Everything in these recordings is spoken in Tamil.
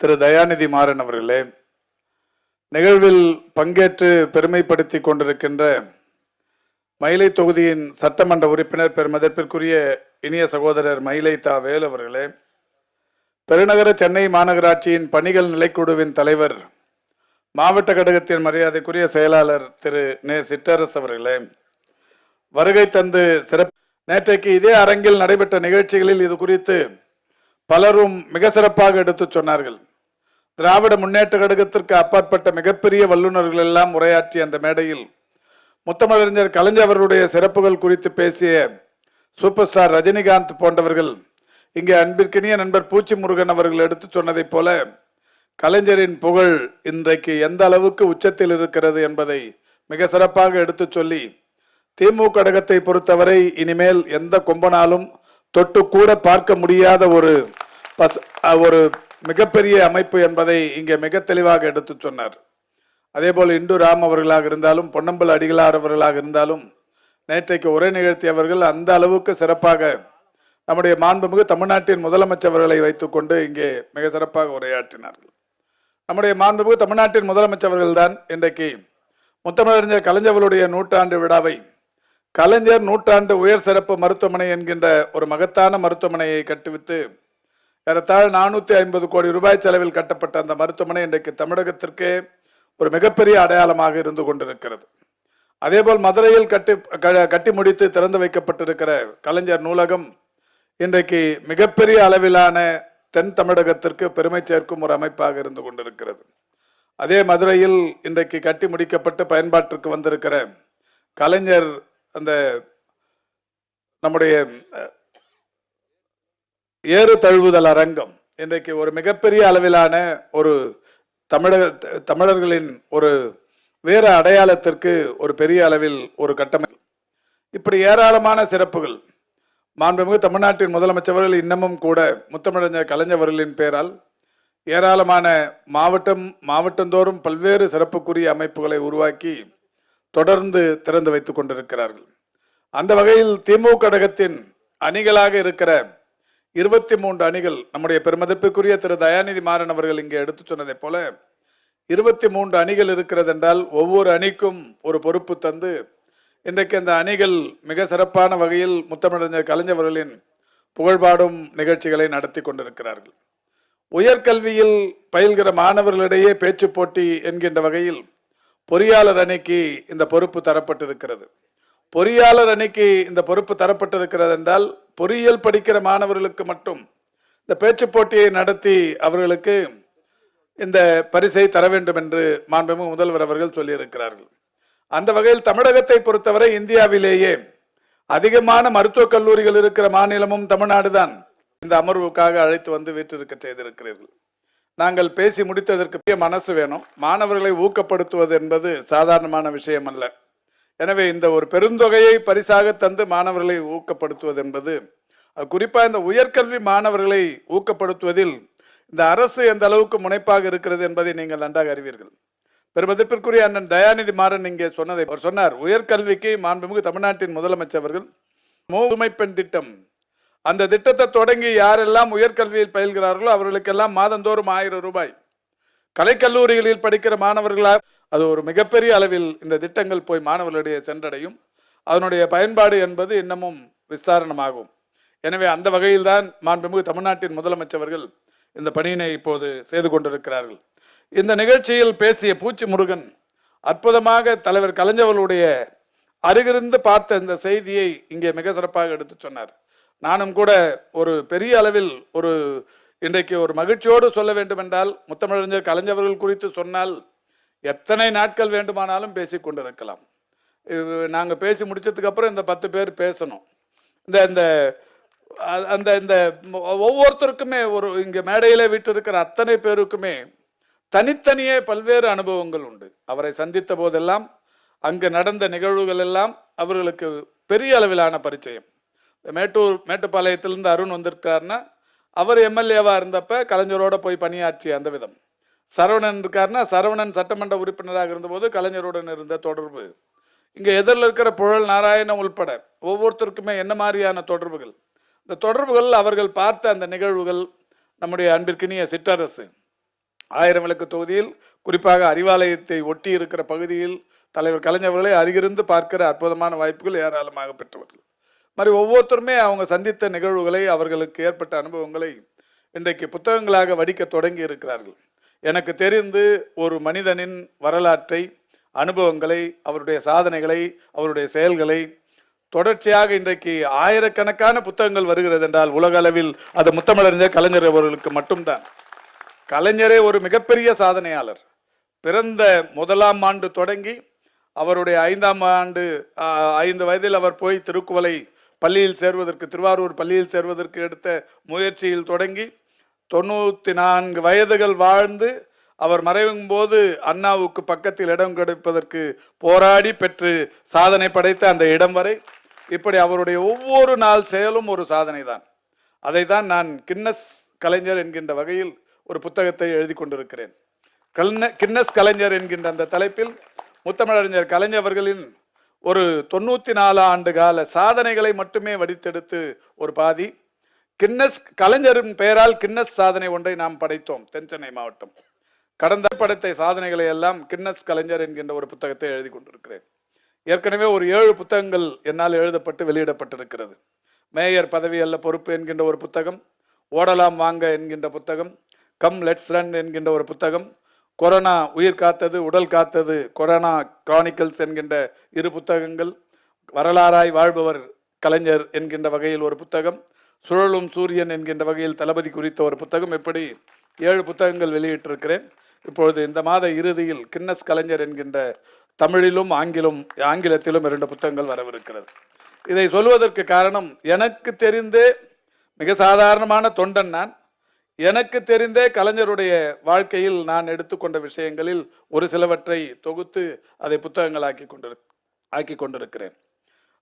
திரு தயாநிதி மாறன் அவர்களே நிகழ்வில் பங்கேற்று பெருமைப்படுத்தி கொண்டிருக்கின்ற மயிலை தொகுதியின் சட்டமன்ற உறுப்பினர் பெருமதிப்பிற்குரிய இனிய சகோதரர் மயிலை தா வேல் அவர்களே பெருநகர சென்னை மாநகராட்சியின் பணிகள் நிலைக்குழுவின் தலைவர் மாவட்ட கழகத்தின் மரியாதைக்குரிய செயலாளர் திரு நே. சிற்றரசு அவர்களே வருகை தந்து சிறப்பு. நேற்றைக்கு இதே அரங்கில் நடைபெற்ற நிகழ்ச்சிகளில் இது குறித்து பலரும் மிக சிறப்பாக எடுத்துச் சொன்னார்கள். திராவிட முன்னேற்ற கழகத்திற்கு அப்பாற்பட்ட மிகப்பெரிய வல்லுநர்கள் எல்லாம் உரையாற்றிய அந்த மேடையில் முத்தமிழறிஞர் கலைஞர் அவர்களுடைய சிறப்புகள் குறித்து பேசிய சூப்பர் ஸ்டார் ரஜினிகாந்த் போன்றவர்கள் இங்கே அன்பிற்கினிய நண்பர் பூச்சி முருகன் அவர்கள் எடுத்து சொன்னதைப் போல கலைஞரின் புகழ் இன்றைக்கு எந்த அளவுக்கு உச்சத்தில் இருக்கிறது என்பதை மிக சிறப்பாக எடுத்துச் சொல்லி திமுக கழகத்தை பொறுத்தவரை இனிமேல் எந்த கொம்பனாலும் தொட்டு கூட பார்க்க முடியாத ஒரு பஸ் ஒரு மிகப்பெரிய அமைப்பு என்பதை இங்கே மிக தெளிவாக எடுத்துச் சொன்னார். அதேபோல் இந்து ராம் அவர்களாக இருந்தாலும் பொன்னம்பல் அடிகளார் அவர்களாக இருந்தாலும் நேற்றைக்கு உரை நிகழ்த்தியவர்கள் அந்த அளவுக்கு சிறப்பாக நம்முடைய மாண்புமிகு தமிழ்நாட்டின் முதலமைச்சர்களை வைத்துக்கொண்டு இங்கே மிக சிறப்பாக உரையாற்றினார்கள். நம்முடைய மாண்புமிகு தமிழ்நாட்டின் முதலமைச்சர்கள் தான் இன்றைக்கு முத்தமிழறிஞர் கலைஞர்களுடைய நூற்றாண்டு விழாவை கலைஞர் நூற்றாண்டு உயர் சிறப்பு மருத்துவமனை என்கின்ற ஒரு மகத்தான மருத்துவமனையை கட்டுவித்து ஏறத்தாழ நானூற்றி ஐம்பது கோடி ரூபாய் செலவில் கட்டப்பட்ட அந்த மருத்துவமனை இன்றைக்கு தமிழகத்திற்கே ஒரு மிகப்பெரிய அடையாளமாக இருந்து கொண்டிருக்கிறது. அதேபோல் மதுரையில் கட்டி க- கட்டி முடித்து திறந்து வைக்கப்பட்டிருக்கிற கலைஞர் நூலகம் இன்றைக்கு மிகப்பெரிய அளவிலான தென் தமிழகத்திற்கு பெருமை சேர்க்கும் ஒரு அமைப்பாக இருந்து கொண்டிருக்கிறது. அதே மதுரையில் இன்றைக்கு கட்டி முடிக்கப்பட்டு பயன்பாட்டிற்கு வந்திருக்கிற கலைஞர் அந்த நம்முடைய ஏறு தழுவுதல் அரங்கம். இன்றைக்கு ஒரு மிகப்பெரிய அளவிலான ஒரு தமிழக தமிழர்களின் ஒரு வேறு அடையாளத்திற்கு ஒரு பெரிய அளவில் ஒரு கட்டமை இப்படி ஏராளமான சிறப்புகள். மாண்புமிகு தமிழ்நாட்டின் முதலமைச்சர்கள் இன்னமும் கூட முத்தமிழஞ்சர் கலைஞர்களின் பெயரால் ஏராளமான மாவட்டம் மாவட்டந்தோறும் பல்வேறு சிறப்புக்குரிய அமைப்புகளை உருவாக்கி தொடர்ந்து திறந்து வைத்துக் கொண்டிருக்கிறார்கள். அந்த வகையில் திமுக கழகத்தின் அணிகளாக இருக்கிற இருபத்தி மூன்று அணிகள் நம்முடைய பெருமதிப்புக்குரிய திரு தயாநிதி மாறன் அவர்கள் இங்கே எடுத்துச் சொன்னதைப் போல இருபத்தி மூன்று அணிகள் இருக்கிறது என்றால் ஒவ்வொரு அணிக்கும் ஒரு பொறுப்பு தந்து இன்றைக்கு அந்த அணிகள் மிக சிறப்பான வகையில் முத்தமிழறிஞர் கலைஞர்களின் புகழ்பாடும் நிகழ்ச்சிகளை நடத்தி கொண்டிருக்கிறார்கள். உயர்கல்வியில் பயில்கிற மாணவர்களிடையே பேச்சு போட்டி என்கின்ற வகையில் பொறியாளர் அணிக்கு இந்த பொறுப்பு தரப்பட்டிருக்கிறது. பொறியாளர் அணிக்கு இந்த பொறுப்பு தரப்பட்டிருக்கிறது என்றால் பொறியியல் படிக்கிற மாணவர்களுக்கு மட்டும் இந்த பேச்சு போட்டியை நடத்தி அவர்களுக்கு இந்த பரிசை தர வேண்டும் என்று மாண்புமிகு முதல்வர் அவர்கள் சொல்லியிருக்கிறார்கள். அந்த வகையில் தமிழகத்தை பொறுத்தவரை இந்தியாவிலேயே அதிகமான மருத்துவக் கல்லூரிகள் இருக்கிற மாநிலமும் தமிழ்நாடு தான் இந்த அமர்வுக்காக அழைத்து வந்து வீற்றிருக்க செய்திருக்கிறீர்கள். நாங்கள் பேசி முடித்ததற்கு பெரிய மனசு வேணும். மாணவர்களை ஊக்கப்படுத்துவது என்பது சாதாரணமான விஷயம் அல்ல எனவே இந்த ஒரு பெருந்தொகையை பரிசாக தந்து மாணவர்களை ஊக்கப்படுத்துவது என்பது அது இந்த உயர்கல்வி மாணவர்களை ஊக்கப்படுத்துவதில் இந்த அரசு எந்த அளவுக்கு முனைப்பாக இருக்கிறது என்பதை நீங்கள் நன்றாக அறிவீர்கள். பெருமதிப்பிற்குரிய அண்ணன் தயாநிதி மாறன் இங்கே சொன்னதை அவர் சொன்னார் உயர்கல்விக்கு மாண்புமிகு தமிழ்நாட்டின் முதலமைச்சர் அவர்கள் மூதுமை பெண் திட்டம். அந்த திட்டத்தை தொடங்கி யாரெல்லாம் உயர்கல்வியில் பயில்கிறார்களோ அவர்களுக்கெல்லாம் மாதந்தோறும் ஆயிரம் ரூபாய். கலைக்கல்லூரிகளில் படிக்கிற மாணவர்களாக அது ஒரு மிகப்பெரிய அளவில் இந்த திட்டங்கள் போய் மாணவர்களிடையே சென்றடையும். அதனுடைய பயன்பாடு என்பது இன்னமும் விஸ்தாரணமாகும். எனவே அந்த வகையில்தான் மாண்புமிகு தமிழ்நாட்டின் முதலமைச்சர்கள் இந்த பணியினை இப்போது செய்து கொண்டிருக்கிறார்கள். இந்த நிகழ்ச்சியில் பேசிய பூச்சி முருகன் அற்புதமாக தலைவர் கலைஞர்களுடைய அருகிருந்து பார்த்த இந்த செய்தியை இங்கே மிக சிறப்பாக எடுத்துச் சொன்னார். நானும் கூட ஒரு பெரிய அளவில் ஒரு இன்றைக்கு ஒரு மகிழ்ச்சியோடு சொல்ல வேண்டுமென்றால் முத்தமிழறிஞர் கலைஞர்கள் குறித்து சொன்னால் எத்தனை நாட்கள் வேண்டுமானாலும் பேசிக் கொண்டிருக்கலாம். இது பேசி முடிச்சதுக்கப்புறம் இந்த பத்து பேர் பேசணும். இந்த இந்த அந்த இந்த ஒவ்வொருத்தருக்குமே ஒரு இங்கே மேடையில் மேடையில வீட்டிருக்கிற அத்தனை பேருக்குமே தனித்தனியே பல்வேறு அனுபவங்கள் உண்டு. அவரை சந்தித்த போதெல்லாம் அங்கு நடந்த நிகழ்வுகள் எல்லாம் அவர்களுக்கு பெரிய அளவிலான பரிச்சயம். இந்த மேட்டூர் மேட்டுப்பாளையத்திலிருந்து அருண் வந்திருக்காருன்னா அவர் எம்எல்ஏவாக இருந்தப்ப கலைஞரோட போய் பணியாற்றிய அந்த விதம். சரவணன் இருக்காருன்னா சரவணன் சட்டமன்ற உறுப்பினராக இருந்தபோது கலைஞருடன் இருந்த தொடர்பு. இங்கே எதிரில் இருக்கிற புழல் நாராயணன் உள்பட ஒவ்வொருத்தருக்குமே என்ன மாதிரியான தொடர்புகள்? இந்த தொடர்புகள் அவர்கள் பார்த்த அந்த நிகழ்வுகள் நம்முடைய அன்பிற்கினிய சிற்றரசு. ஆயிரம் விளக்கு தொகுதியில் குறிப்பாக அறிவாலயத்தை ஒட்டி இருக்கிற பகுதியில் தலைவர் கலைஞர்களை அருகிருந்து பார்க்கிற அற்புதமான வாய்ப்புகள் ஏராளமாக பெற்றவர்கள். மாதிரி ஒவ்வொருத்தருமே அவங்க சந்தித்த நிகழ்வுகளை அவர்களுக்கு ஏற்பட்ட அனுபவங்களை இன்றைக்கு புத்தகங்களாக வடிக்க தொடங்கி இருக்கிறார்கள். எனக்கு தெரிந்து ஒரு மனிதனின் வரலாற்றை அனுபவங்களை அவருடைய சாதனைகளை அவருடைய செயல்களை தொடர்ச்சியாக இன்றைக்கு ஆயிரக்கணக்கான புத்தகங்கள் வருகிறது என்றால் உலக அளவில் அது முத்தமிழறிஞர் கலைஞர் அவர்களுக்கு மட்டும்தான். கலைஞரே ஒரு மிகப்பெரிய சாதனையாளர். பிறந்த முதலாம் ஆண்டு தொடங்கி அவருடைய ஐந்தாம் ஆண்டு ஐந்து வயதில் அவர் போய் திருக்குவலை பள்ளியில் சேர்வதற்கு திருவாரூர் பள்ளியில் சேர்வதற்கு எடுத்த முயற்சியில் தொடங்கி தொண்ணூற்றி நான்கு வயதுகள் வாழ்ந்து அவர் மறைவும் போது அண்ணாவுக்கு பக்கத்தில் இடம் கிடைப்பதற்கு போராடி பெற்று சாதனை படைத்த அந்த இடம் வரை இப்படி அவருடைய ஒவ்வொரு நாள் செயலும் ஒரு சாதனை தான் அதை தான் நான் கின்னஸ் கலைஞர் என்கின்ற வகையில் ஒரு புத்தகத்தை எழுதி கொண்டிருக்கிறேன். கல்ன கின்னஸ் கலைஞர் என்கின்ற அந்த தலைப்பில் முத்தமிழறிஞர் கலைஞர் அவர்களின் ஒரு தொண்ணூற்றி நாலு ஆண்டு கால சாதனைகளை மட்டுமே வடித்தெடுத்து ஒரு பாதி கின்னஸ் கலைஞரின் பெயரால் கின்னஸ் சாதனை ஒன்றை நாம் படைத்தோம் தென்சென்னை மாவட்டம். கடந்த படைத்த சாதனைகளை எல்லாம் கின்னஸ் கலைஞர் என்கின்ற ஒரு புத்தகத்தை எழுதி கொண்டிருக்கிறேன். ஏற்கனவே ஒரு ஏழு புத்தகங்கள் என்னால் எழுதப்பட்டு வெளியிடப்பட்டிருக்கிறது. மேயர் பதவி அல்ல பொறுப்பு என்கின்ற ஒரு புத்தகம் ஓடலாம் வாங்க என்கின்ற புத்தகம் கம் லெட்ஸ் ரன் என்கின்ற ஒரு புத்தகம் கொரோனா உயிர் காத்தது உடல் காத்தது கொரோனா கிரானிக்கல்ஸ் என்கின்ற இரு புத்தகங்கள் வரலாறாய் வாழ்பவர் கலைஞர் என்கின்ற வகையில் ஒரு புத்தகம் சுழலும் சூரியன் என்கின்ற வகையில் தளபதி குறித்த ஒரு புத்தகம் எப்படி ஏழு புத்தகங்கள் வெளியிட்டிருக்கிறேன். இப்பொழுது இந்த மாத இறுதியில் கின்னஸ் கலைஞர் என்கின்ற தமிழிலும் ஆங்கிலம் ஆங்கிலத்திலும் இரண்டு புத்தகங்கள் வரவிருக்கிறது. இதை சொல்வதற்கு காரணம் எனக்கு தெரிந்தே மிக சாதாரணமான தொண்டன் நான் எனக்கு தெரிந்தே கலைஞருடைய வாழ்க்கையில் நான் எடுத்துக்கொண்ட விஷயங்களில் ஒரு சிலவற்றை தொகுத்து அதை புத்தகங்களாக்கி கொண்டிரு ஆக்கி கொண்டிருக்கிறேன்.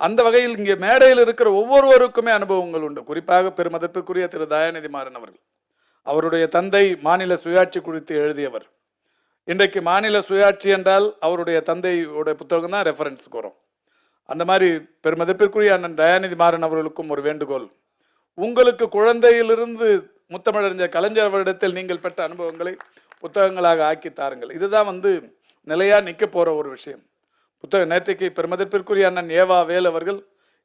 அந்த வகையில் இங்கே மேடையில் இருக்கிற ஒவ்வொருவருக்குமே அனுபவங்கள் உண்டு. குறிப்பாக பெருமதிப்பிற்குரிய திரு தயாநிதி மாறன் அவர்கள். அவருடைய தந்தை மாநில சுயாட்சி குறித்து எழுதியவர். இன்றைக்கு மாநில சுயாட்சி என்றால் அவருடைய தந்தையோட புத்தகம் தான் ரெஃபரன்ஸுக்கு வரும் அந்த மாதிரி பெருமதிப்பிற்குரிய அண்ணன் தயாநிதி மாறன் அவர்களுக்கும் ஒரு வேண்டுகோள். உங்களுக்கு குழந்தையிலிருந்து முத்தமிழறிஞர் கலைஞர் அவரிடத்தில் நீங்கள் பெற்ற அனுபவங்களை புத்தகங்களாக ஆக்கி தாருங்கள். இதுதான் வந்து நிலையா நிற்க போற ஒரு விஷயம். புத்தக நேற்றுக்கு பெருமதிப்பிற்குரிய அண்ணன் ஏவா வேல் அவர்கள்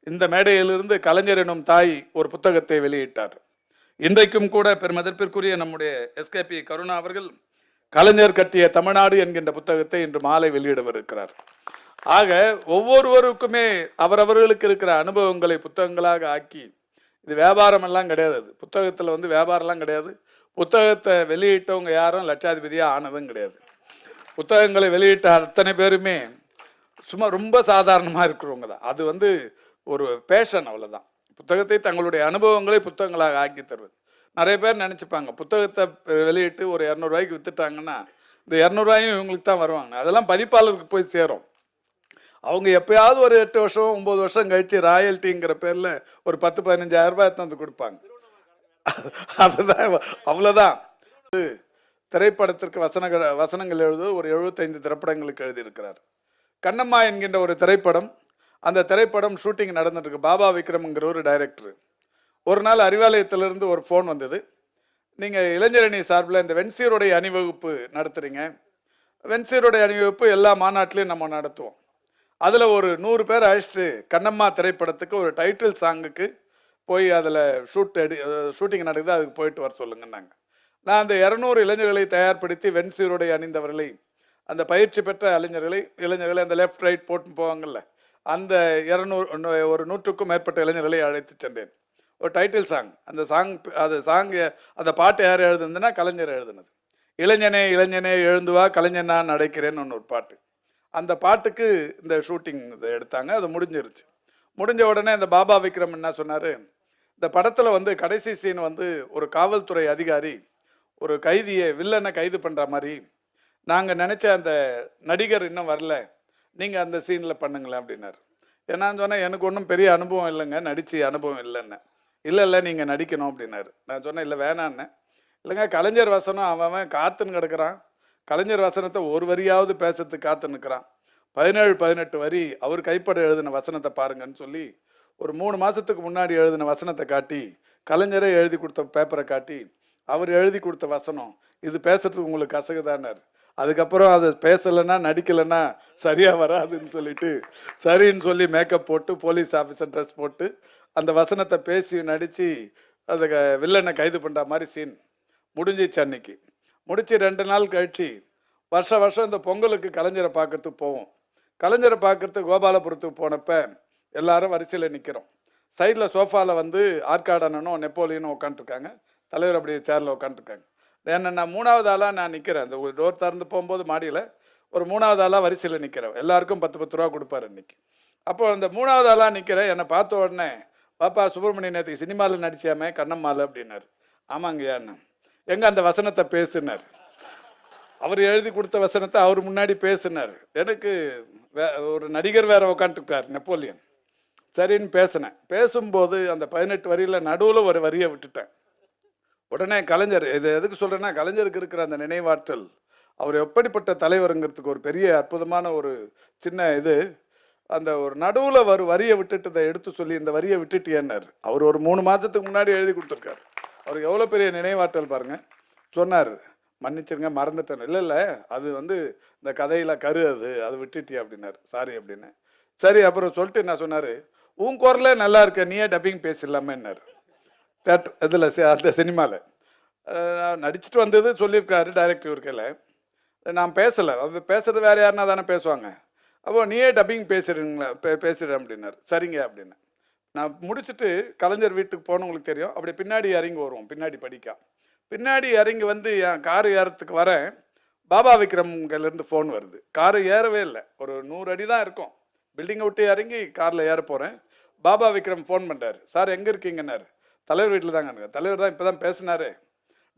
இந்த மேடையிலிருந்து கலைஞர் எனும் தாய் ஒரு புத்தகத்தை வெளியிட்டார். இன்றைக்கும் கூட பெருமதிப்பிற்குரிய நம்முடைய எஸ்கேபி கருணா அவர்கள் கலைஞர் கட்டிய தமிழ்நாடு என்கின்ற புத்தகத்தை இன்று மாலை வெளியிடவிருக்கிறார். ஆக ஒவ்வொருவருக்குமே அவரவர்களுக்கு இருக்கிற அனுபவங்களை புத்தகங்களாக ஆக்கி இது வியாபாரம் எல்லாம் கிடையாது. அது புத்தகத்தில் வந்து வியாபாரம்லாம் கிடையாது. புத்தகத்தை வெளியிட்டவங்க யாரும் லட்சாதிபதியாக ஆனதும் கிடையாது. புத்தகங்களை வெளியிட்ட அத்தனை பேருமே சும்மா ரொம்ப சாதாரணமாக இருக்கிறவங்க தான் அது வந்து ஒரு பேஷன் அவ்வளோதான் புத்தகத்தை தங்களுடைய அனுபவங்களை புத்தகங்களாக ஆக்கி தருவது. நிறைய பேர் நினச்சிப்பாங்க புத்தகத்தை வெளியிட்டு ஒரு இரநூறுவாய்க்கு விற்றுட்டாங்கன்னா இந்த இரநூறுவாயும் இவங்களுக்கு தான் வருவாங்க. அதெல்லாம் பதிப்பாளருக்கு போய் சேரும். அவங்க எப்பயாவது ஒரு எட்டு வருஷம் ஒம்பது வருஷம் கழிச்சு ராயல்ட்டிங்கிற பேரில் ஒரு பத்து பதினஞ்சாயிரம் ரூபாய் எடுத்து வந்து கொடுப்பாங்க. அதுதான் அவ்வளோதான் திரைப்படத்திற்கு வசனங்கள் வசனங்கள் எழுதுவது ஒரு எழுபத்தைந்து திரைப்படங்களுக்கு எழுதியிருக்கிறார். கண்ணம்மா என்கின்ற ஒரு திரைப்படம் அந்த திரைப்படம் ஷூட்டிங் நடந்துட்டுருக்கு. பாபா விக்ரம்ங்கிற ஒரு டைரக்டர் ஒரு நாள் அறிவாலயத்திலிருந்து ஒரு ஃபோன் வந்தது. நீங்கள் இளைஞரணி சார்பில் இந்த வென்சீருடைய அணிவகுப்பு நடத்துறீங்க. வென்சீருடைய அணிவகுப்பு எல்லா மாநாட்டிலையும் நம்ம நடத்துவோம். அதில் ஒரு நூறு பேர் அழைச்சிட்டு கண்ணம்மா திரைப்படத்துக்கு ஒரு டைட்டில் சாங்குக்கு போய் அதில் ஷூட் அடி ஷூட்டிங் நடக்குது அதுக்கு போயிட்டு வர சொல்லுங்கன்னாங்க. நான் அந்த இரநூறு இளைஞர்களை தயார்படுத்தி வெண்சீருடை அணிந்தவர்களை அந்த பயிற்சி பெற்ற இளைஞர்களை இளைஞர்களை அந்த லெஃப்ட் ரைட் போட்டு போவாங்கல்ல அந்த இரநூறு ஒரு நூற்றுக்கும் மேற்பட்ட இளைஞர்களை அழைத்து சென்றேன். ஒரு டைட்டில் சாங் அந்த சாங் அது சாங் அந்த பாட்டு யார் எழுதுனதுன்னா கலைஞர் எழுதுனது. இளைஞனே இளைஞனே எழுந்துவா கலைஞன் நான் அடைக்கிறேன்னு ஒன்று ஒரு பாட்டு. அந்த பாட்டுக்கு இந்த ஷூட்டிங் இதை எடுத்தாங்க அது முடிஞ்சிருச்சு. முடிஞ்ச உடனே இந்த பாபா விக்ரம் என்ன சொன்னார் இந்த படத்தில் வந்து கடைசி சீன் வந்து ஒரு காவல்துறை அதிகாரி ஒரு கைதியை வில்லனை கைது பண்ணுற மாதிரி நாங்கள் நினச்ச அந்த நடிகர் இன்னும் வரல. நீங்கள் அந்த சீனில் பண்ணுங்களேன் அப்படின்னாரு. ஏன்னா சொன்னேன் எனக்கு ஒன்றும் பெரிய அனுபவம் இல்லைங்க. நடித்து அனுபவம் இல்லைன்னு. இல்லை இல்லை நீங்கள் நடிக்கணும் அப்படின்னாரு. நான் சொன்னேன் இல்லை வேணான்னு. இல்லைங்க கலைஞர் வசனம் அவன் அவன் காத்துன்னு கிடக்குறான். கலைஞர் வசனத்தை ஒரு வரியாவது பேசுறதுக்கு காத்து நிற்கிறான் பதினேழு பதினெட்டு வரி அவர் கைப்பட எழுதின வசனத்தை பாருங்கன்னு சொல்லி ஒரு மூணு மாதத்துக்கு முன்னாடி எழுதின வசனத்தை காட்டி கலைஞரே எழுதி கொடுத்த பேப்பரை காட்டி அவர் எழுதி கொடுத்த வசனம் இது பேசுறதுக்கு உங்களுக்கு கசகுதானார் அதுக்கப்புறம் அதை பேசலைன்னா நடிக்கலைன்னா சரியாக வராதுன்னு சொல்லிட்டு சரின்னு சொல்லி மேக்கப் போட்டு போலீஸ் ஆஃபீஸர் ட்ரெஸ் போட்டு அந்த வசனத்தை பேசி நடித்து அந்த க- வில்லனை கைது பண்ணுற மாதிரி சீன் முடிஞ்சிச்சு அன்னைக்கு. முடிச்சு ரெண்டு நாள் கழிச்சு வருஷ வருஷம் இந்த பொங்கலுக்கு கலைஞரை பார்க்கறதுக்கு போவோம். கலைஞரை பார்க்கறதுக்கு கோபாலபுரத்துக்கு போனப்ப எல்லாரும் வரிசையில் நிற்கிறோம் சைடில் சோஃபாவில் வந்து ஆற்காடனனும் நெப்போலியனும் உட்காந்துருக்காங்க தலைவர் அப்படியே சேரில் உட்காந்துருக்காங்க என்ன நான் மூணாவது ஆளாக நான் நிற்கிறேன் அந்த டோர் திறந்து போகும்போது மாடியில் ஒரு மூணாவது ஆளாக வரிசையில் நிற்கிறேன் எல்லாருக்கும் பத்து பத்து ரூபா கொடுப்பாரு இன்னைக்கு. அப்போ அந்த மூணாவது ஆளாக நிற்கிறேன் என்னை பார்த்த உடனே பாப்பா சுப்பிரமணிய நேற்றுக்கு சினிமாவில் நடிச்சாமே கண்ணம்மாள் அப்படின்னாரு. ஆமாங்கய்யா எங்கே அந்த வசனத்தை பேசுனார்? அவர் எழுதி கொடுத்த வசனத்தை அவர் முன்னாடி பேசினார். எனக்கு வே- ஒரு நடிகர் வேற உட்காந்துருக்கார் நெப்போலியன். சரின்னு பேசினேன். பேசும்போது அந்த பதினெட்டு வரியில் நடுவில் ஒரு வரியை விட்டுட்டேன். உடனே கலைஞர் இது எதுக்கு சொல்றேன்னா கலைஞருக்கு இருக்கிற அந்த நினைவாற்றல் அவர் எப்படிப்பட்ட தலைவருங்கிறதுக்கு ஒரு பெரிய அற்புதமான ஒரு சின்ன இது. அந்த ஒரு நடுவில் ஒரு வரியை விட்டுட்டு இதை எடுத்து சொல்லி இந்த வரியை விட்டுட்டியன்னார். அவர் ஒரு மூணு மாதத்துக்கு முன்னாடி எழுதி கொடுத்துருக்காரு. அவருக்கு எவ்வளோ பெரிய நினைவாற்றல் பாருங்கள் சொன்னார் மன்னிச்சிருங்க மறந்துட்டேன் இல்லை இல்லை அது வந்து இந்த கதையில் கரு அது அது விட்டுட்டியா அப்படின்னாரு. சாரி அப்படின்னு. சரி அப்புறம் சொல்லிட்டு என்ன சொன்னார்? உன் குரலே நல்லா இருக்க நீயே டப்பிங் பேசிடலாமேன்னாரு. தேட்டர் இதில் அந்த சினிமாவில் நடிச்சுட்டு வந்தது சொல்லியிருக்காரு டைரக்டர் இருக்கையில் நான் பேசலை. அது பேசுறது வேறு யாருன்னா தானே பேசுவாங்க. அப்போ நீயே டப்பிங் பேசுறீங்களா பே பேசுகிறேன் அப்படின்னாரு. சரிங்க அப்படின்னு. நான் முடிச்சுட்டு கலைஞர் வீட்டுக்கு போனவங்களுக்கு தெரியும். அப்படி பின்னாடி இறங்கி வருவோம் பின்னாடி படிக்க. பின்னாடி இறங்கி வந்து என் கார் ஏறத்துக்கு வரேன் பாபா விக்ரம்கிலேருந்து ஃபோன் வருது. காரு ஏறவே இல்லை. ஒரு நூறு அடி தான் இருக்கும். பில்டிங்கை விட்டு இறங்கி காரில் ஏற போகிறேன் பாபா விக்ரம் ஃபோன் பண்ணுறாரு சார் எங்கே இருக்கீங்கன்னாரு? தலைவர் வீட்டில் தாங்க தலைவர் தான் இப்போ தான் பேசினாரு.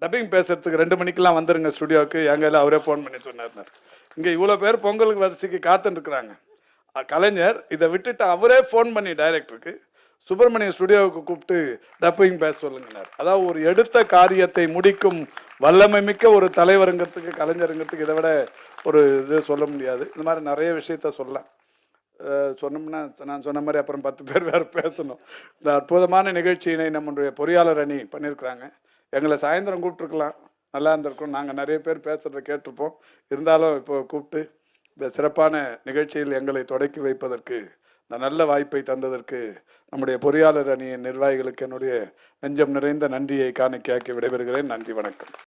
டப்பிங் பேசுறதுக்கு ரெண்டு மணிக்கெல்லாம் வந்துருங்க ஸ்டுடியோவுக்கு என் அவரே ஃபோன் பண்ணி சொன்னார் இங்கே இவ்வளோ பேர் பொங்கலுக்கு வரிசைக்கு காத்துருக்குறாங்க கலைஞர் இதை விட்டுட்டு அவரே ஃபோன் பண்ணி டைரக்டருக்கு சுப்பிரமணிய ஸ்டுடியோவுக்கு கூப்பிட்டு டப்பிங் பேச சொல்லுங்கனார். அதாவது ஒரு எடுத்த காரியத்தை முடிக்கும் வல்லமை மிக்க ஒரு தலைவருங்கிறதுக்கு கலைஞருங்கிறதுக்கு இதை விட ஒரு இது சொல்ல முடியாது. இந்த மாதிரி நிறைய விஷயத்த சொல்லலாம். சொன்னோம்னா நான் சொன்ன மாதிரி அப்புறம் பத்து பேர் வேறு பேசணும். இந்த அற்புதமான நிகழ்ச்சியினை நம்முடைய பொறியாளர் அணி பண்ணியிருக்கிறாங்க எங்களை சாயந்தரம் கூப்பிட்ருக்கலாம் நல்லா இருந்திருக்கும். நாங்கள் நிறைய பேர் பேசுகிறத கேட்டிருப்போம். இருந்தாலும் இப்போ கூப்பிட்டு இந்த சிறப்பான நிகழ்ச்சியில் எங்களை தொடக்கி வைப்பதற்கு இந்த நல்ல வாய்ப்பை தந்ததற்கு நம்முடைய பொறியாளர் அணியின் நிர்வாகிகளுக்கு என்னுடைய நெஞ்சம் நிறைந்த நன்றியை காணிக்கையாக்கி விடைபெறுகிறேன். நன்றி வணக்கம்.